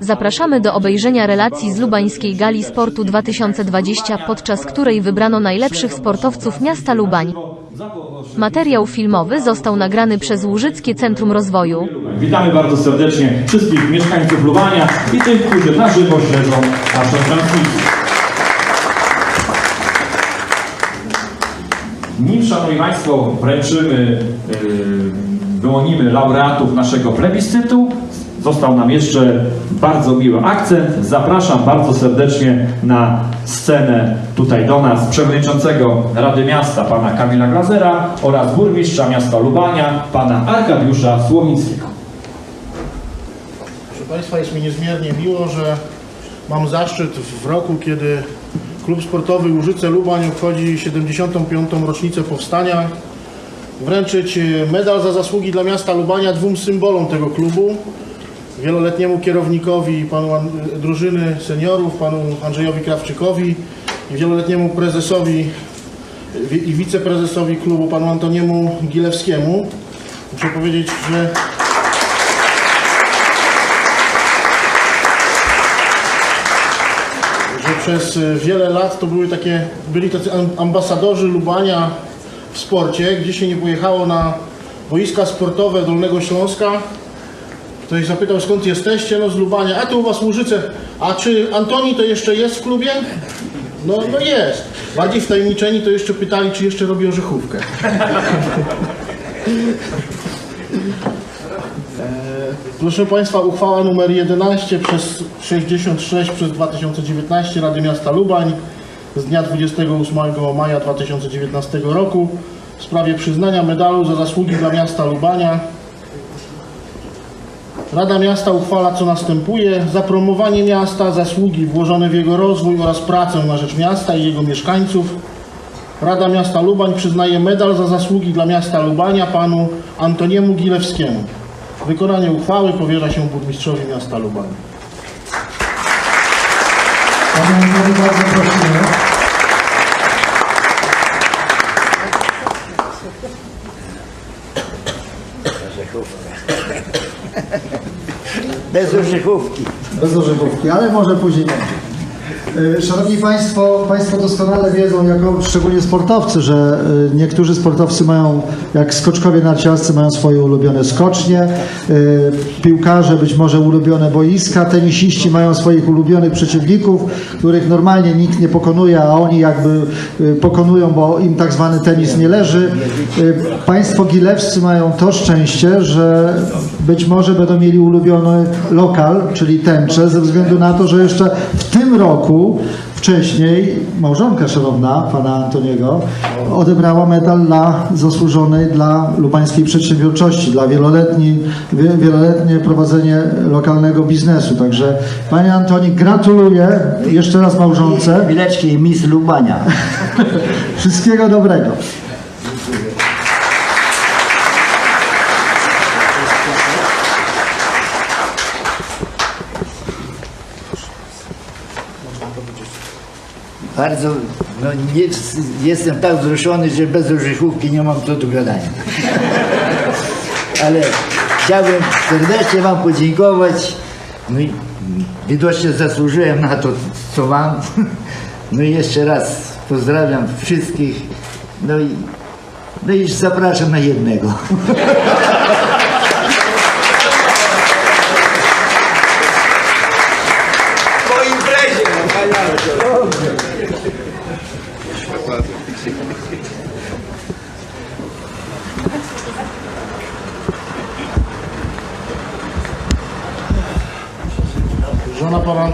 Zapraszamy do obejrzenia relacji z Lubańskiej Gali Sportu 2020, podczas której wybrano najlepszych sportowców miasta Lubań. Materiał filmowy został nagrany przez Łużyckie Centrum Rozwoju. Witamy bardzo serdecznie wszystkich mieszkańców Lubania i tych, którzy na żywo śledzą naszą transmisję. Nim, Szanowni Państwo, wręczymy, yy, wyłonimy laureatów naszego plebiscytu, został nam jeszcze bardzo miły akcent. Zapraszam bardzo serdecznie na scenę tutaj do nas przewodniczącego Rady Miasta, pana Kamila Glazera oraz burmistrza miasta Lubania, pana Arkadiusza Słomińskiego. Proszę Państwa, jest mi niezmiernie miło, że mam zaszczyt w roku, kiedy Klub Sportowy Łużyce Lubań obchodzi 75. rocznicę powstania, wręczyć medal za zasługi dla miasta Lubania dwóm symbolom tego klubu. Wieloletniemu kierownikowi panu An- drużyny seniorów, panu Andrzejowi Krawczykowi i wieloletniemu prezesowi wi- i wiceprezesowi klubu, panu Antoniemu Gilewskiemu. Muszę powiedzieć, że przez wiele lat to były takie, byli tacy am- ambasadorzy Lubania w sporcie, gdzie się nie pojechało na boiska sportowe Dolnego Śląska. Ktoś zapytał skąd jesteście, no z Lubania, a tu u was Łużyce, a czy Antoni to jeszcze jest w klubie? No, no jest. Bardziej wtajemniczeni to jeszcze pytali, czy jeszcze robi orzechówkę. Proszę Państwa, uchwała numer 11 przez 66 przez 2019 Rady Miasta Lubań z dnia 28 maja 2019 roku w sprawie przyznania medalu za zasługi dla miasta Lubania. Rada Miasta uchwala co następuje. Za promowanie miasta, zasługi włożone w jego rozwój oraz pracę na rzecz miasta i jego mieszkańców. Rada Miasta Lubań przyznaje medal za zasługi dla miasta Lubania panu Antoniemu Gilewskiemu. Wykonanie uchwały powierza się burmistrzowi miasta Lubań. Panie bardzo prosimy. Bez orzechówki. Bez orzechówki, ale może później będzie. E, Szanowni Państwo, Państwo doskonale wiedzą, jako szczególnie sportowcy, że e, niektórzy sportowcy mają, jak skoczkowie narciarscy, mają swoje ulubione skocznie, e, piłkarze być może ulubione boiska, tenisiści mają swoich ulubionych przeciwników, których normalnie nikt nie pokonuje, a oni jakby pokonują, bo im tak zwany tenis nie leży. Państwo gilewscy mają to szczęście, że być może będą mieli ulubiony lokal, czyli tęczę, ze względu na to, że jeszcze w roku wcześniej małżonka szanowna pana Antoniego odebrała medal dla zasłużonej dla lubańskiej przedsiębiorczości, dla wieloletni, wie- wieloletnie prowadzenie lokalnego biznesu. Także panie Antoni gratuluję jeszcze raz małżonce. Chwileczki, Miss Lubania. Wszystkiego dobrego. Bardzo, no nie, jestem tak wzruszony, że bez orzechówki nie mam co do gadania. Ale chciałbym serdecznie Wam podziękować. No i widocznie zasłużyłem na to, co mam. No i jeszcze raz pozdrawiam wszystkich. No i, no i zapraszam na jednego.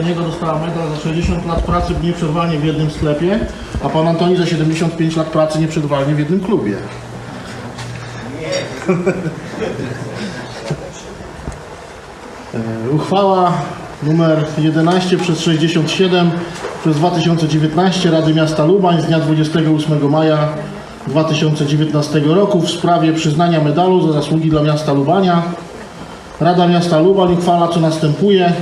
Antoniego dostała medal za 60 lat pracy nieprzerwalnie w jednym sklepie, a pan Antoni za 75 lat pracy nieprzerwalnie w jednym klubie. E, Uchwała numer 11 przez 67 przez 2019 Rady Miasta Lubań z dnia 28 maja 2019 roku w sprawie przyznania medalu za zasługi dla miasta Lubania. Rada Miasta Lubań uchwala co następuje.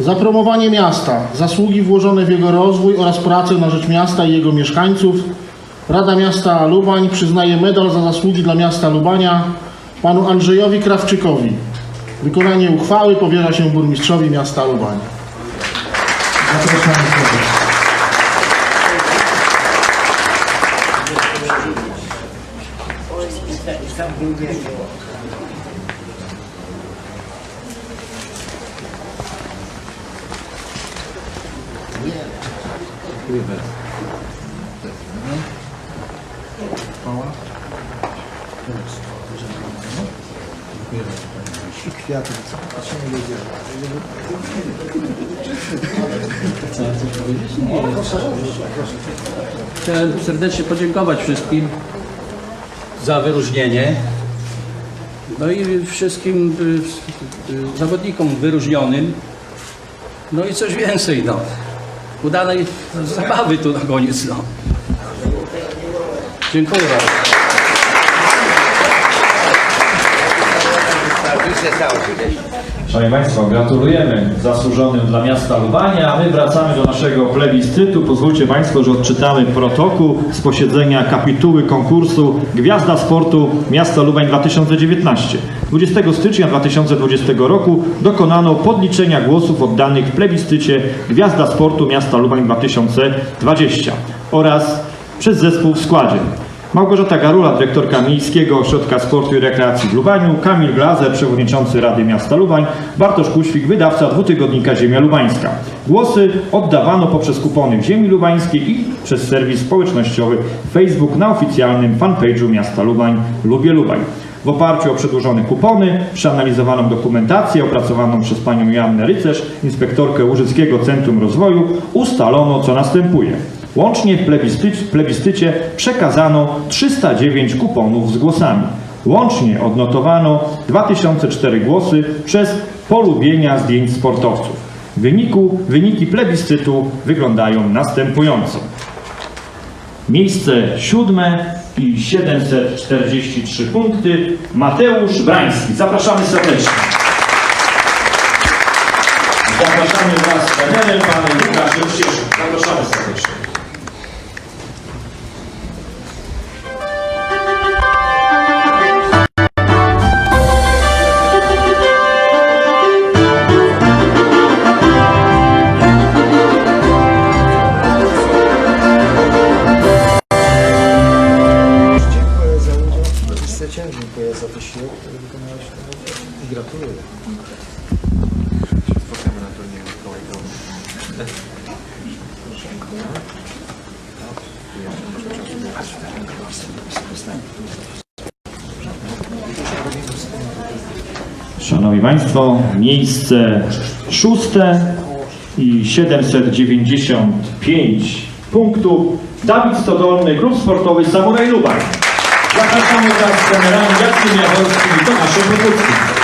Za promowanie miasta, zasługi włożone w jego rozwój oraz pracę na rzecz miasta i jego mieszkańców, Rada Miasta Lubań przyznaje medal za zasługi dla miasta Lubania panu Andrzejowi Krawczykowi. Wykonanie uchwały powierza się burmistrzowi miasta Lubań. Chciałem serdecznie podziękować wszystkim za wyróżnienie. No i wszystkim y, y, zawodnikom wyróżnionym. No i coś więcej, no. Udanej zabawy tu na koniec, no. Dziękuję bardzo. Szanowni Państwo, gratulujemy zasłużonym dla miasta Lubania, a my wracamy do naszego plebiscytu. Pozwólcie Państwo, że odczytamy protokół z posiedzenia kapituły konkursu Gwiazda Sportu Miasta Lubań 2019. 20 stycznia 2020 roku dokonano podliczenia głosów oddanych w plebiscycie Gwiazda Sportu Miasta Lubań 2020 oraz przez zespół w składzie. Małgorzata Garula, dyrektorka Miejskiego Ośrodka Sportu i Rekreacji w Lubaniu, Kamil Glazer, przewodniczący Rady Miasta Lubań, Bartosz Kuświk, wydawca dwutygodnika Ziemia Lubańska. Głosy oddawano poprzez kupony w Ziemi Lubańskiej i przez serwis społecznościowy Facebook na oficjalnym fanpage'u Miasta Lubań Lubię Lubań. W oparciu o przedłożone kupony, przeanalizowaną dokumentację opracowaną przez panią Joannę Rycerz, inspektorkę Łużyckiego Centrum Rozwoju, ustalono co następuje. Łącznie w plebiscycie, przekazano 309 kuponów z głosami. Łącznie odnotowano 2004 głosy przez polubienia zdjęć sportowców. W wyniku, wyniki plebiscytu wyglądają następująco. Miejsce siódme i 743 punkty Mateusz Brański. Zapraszamy serdecznie. Zapraszamy wraz z panem Łukaszem Cieszą. Zapraszamy serdecznie. Spotkamy na turnieju Mikołajkowym. Szanowni Państwo, miejsce szóste i 795 punktów. Dawid Stodolny, Klub Sportowy Samuraj Lubań. Zapraszamy wraz z trenerami Jackiem Jaworskim i Tomaszem Prokuckim.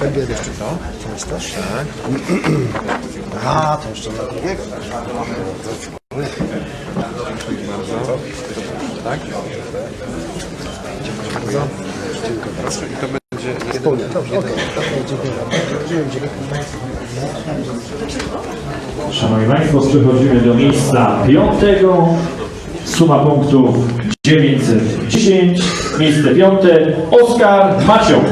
Będzie jeszcze to? To jest też? Tak. A, to jeszcze dla drugiego. Wspólnie, dobrze, okej. Dziękuję bardzo. Dziękuję. Szanowni Państwo, przechodzimy do miejsca piątego. Suma punktów 910. Miejsce piąte Oskar Maciok.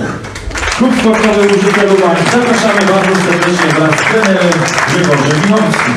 Klub Sportowy Użyte Lubani. Zapraszamy bardzo serdecznie wraz z trenerem Grzegorzem Minowskim.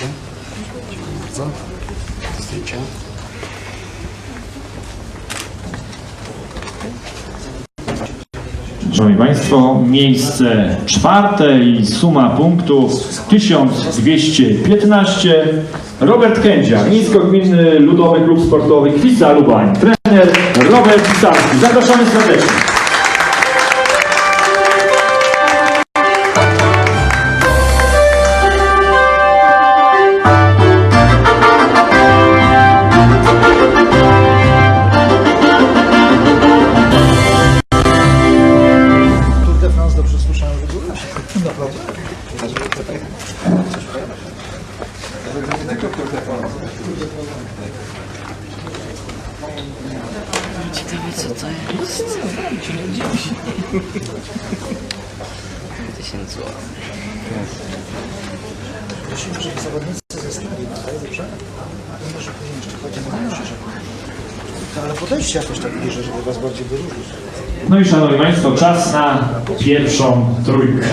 Pięknie. Bardzo. Zdjęcia. Szanowni Państwo, miejsce czwarte i suma punktów 1215. Robert Kędzia, Miejsko-Gminny Ludowy Klub Sportowy Kwisa Lubań. Trener Robert Pisarski. Zapraszamy serdecznie. Na krzyż. Ale podejdźcie jakoś tak bliżej, żeby was bardziej wyróżnić. No i Szanowni Państwo, czas na pierwszą trójkę.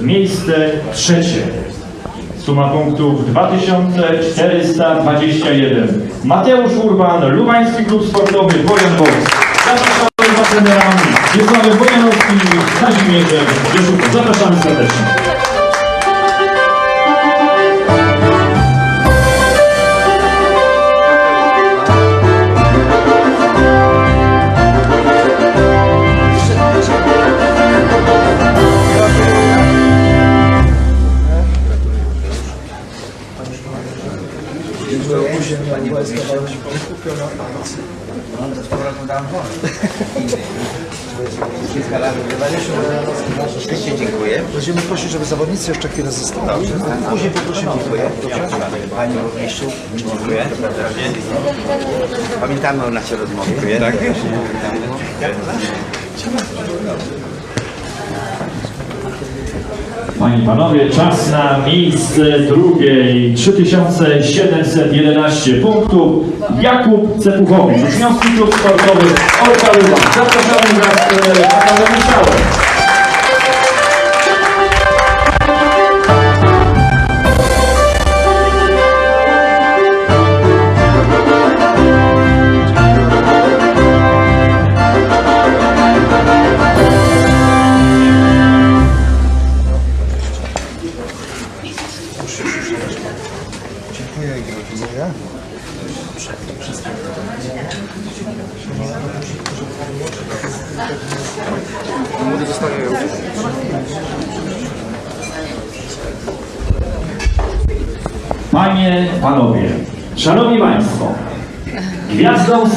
Miejsce trzecie. Suma punktów 2421. Mateusz Urban, Lubański Klub Sportowy Wojan Boks. Zapraszamy za trenerami Wiesławy Wojanowski Kazimierzem Rzeszówką. Zapraszamy serdecznie. Żeby zawodnicy jeszcze chwilę zostali. Później poprosimy. Dobrze? Panie Burmistrzu, dziękuję. Pamiętamy o naszej rozmowie. Tak? Panie i Panowie, czas na miejsce drugie i 3711 punktów. Jakub Cepuchowicz, Uczniowski Klub Sportowy Olka Luban. Zapraszamy wraz z Adamem Michałem.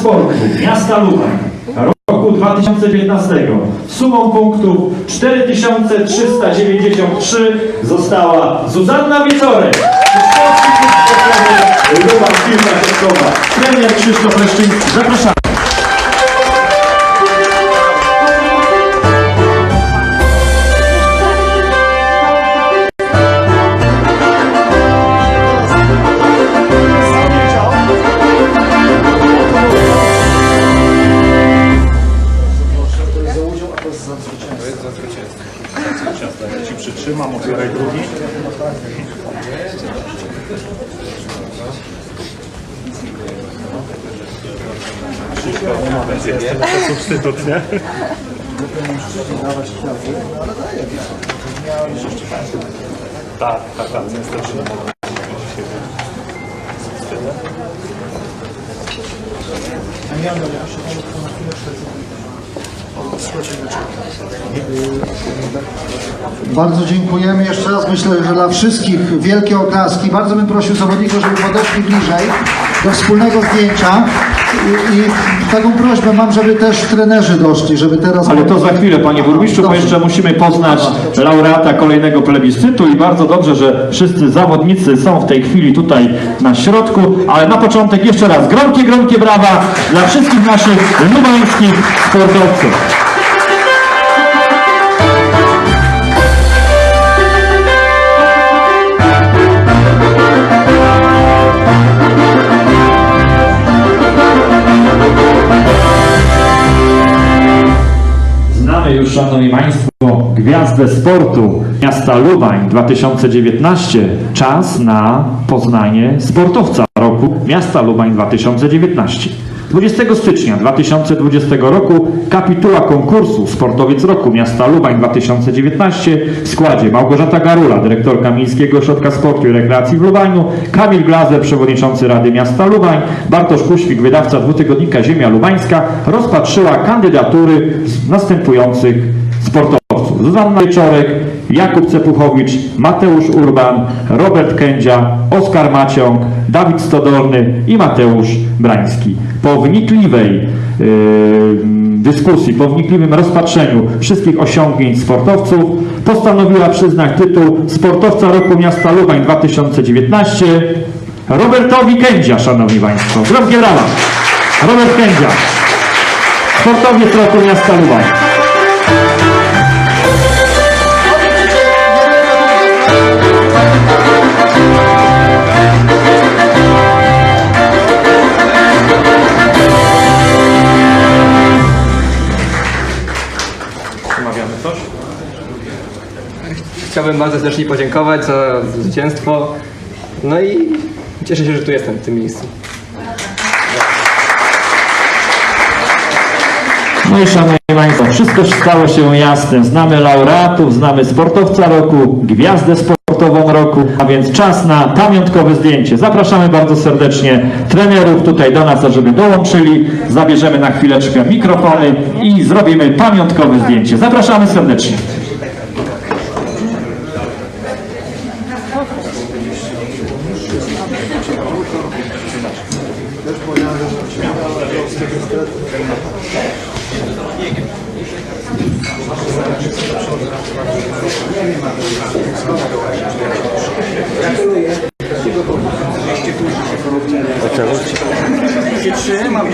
Gwiazdą sportu miasta Lubań roku 2015 sumą punktów 4393 została Zuzanna Wieczorek. Lubań Piłka Siatkowa. Trener Krzysztof Leszczyński. Zapraszamy. Substytut, nie? Tak, tak, tak, nie mogę. Bardzo dziękujemy jeszcze raz. Myślę, że dla wszystkich wielkie oklaski. Bardzo bym prosił zawodników, żeby podeszli bliżej do wspólnego zdjęcia. I, I taką prośbę mam, żeby też trenerzy doszli, żeby teraz... Ale to za chwilę, panie burmistrzu, bo jeszcze musimy poznać laureata kolejnego plebiscytu i bardzo dobrze, że wszyscy zawodnicy są w tej chwili tutaj na środku, ale na początek jeszcze raz gromkie, gromkie brawa dla wszystkich naszych lubańskich sportowców. Już, szanowni państwo, gwiazdę sportu miasta Lubań 2019 czas na poznanie sportowca roku miasta Lubań 2019. 20 stycznia 2020 roku kapituła konkursu Sportowiec Roku Miasta Lubań 2019 w składzie Małgorzata Garula, dyrektorka Miejskiego Ośrodka Sportu i Rekreacji w Lubaniu, Kamil Glazer, przewodniczący Rady Miasta Lubań, Bartosz Kuświk, wydawca dwutygodnika Ziemia Lubańska, rozpatrzyła kandydatury następujących sportowców. Zuzanna Wieczorek, Jakub Cepuchowicz, Mateusz Urban, Robert Kędzia, Oskar Maciąg, Dawid Stodolny i Mateusz Brański. Po wnikliwej yy, dyskusji, po wnikliwym rozpatrzeniu wszystkich osiągnięć sportowców postanowiła przyznać tytuł Sportowca Roku Miasta Lubań 2019 Robertowi Kędzia, Szanowni Państwo. Gromkie brawa! Robert Kędzia, Sportowiec Roku Miasta Lubań. Chciałbym bardzo serdecznie podziękować za zwycięstwo. No i cieszę się, że tu jestem w tym miejscu. No i szanowni Państwo, wszystko stało się jasne. Znamy laureatów, znamy sportowca roku, gwiazdę sportową roku, a więc czas na pamiątkowe zdjęcie. Zapraszamy bardzo serdecznie trenerów tutaj do nas, żeby dołączyli. Zabierzemy na chwileczkę mikrofony i zrobimy pamiątkowe zdjęcie. Zapraszamy serdecznie.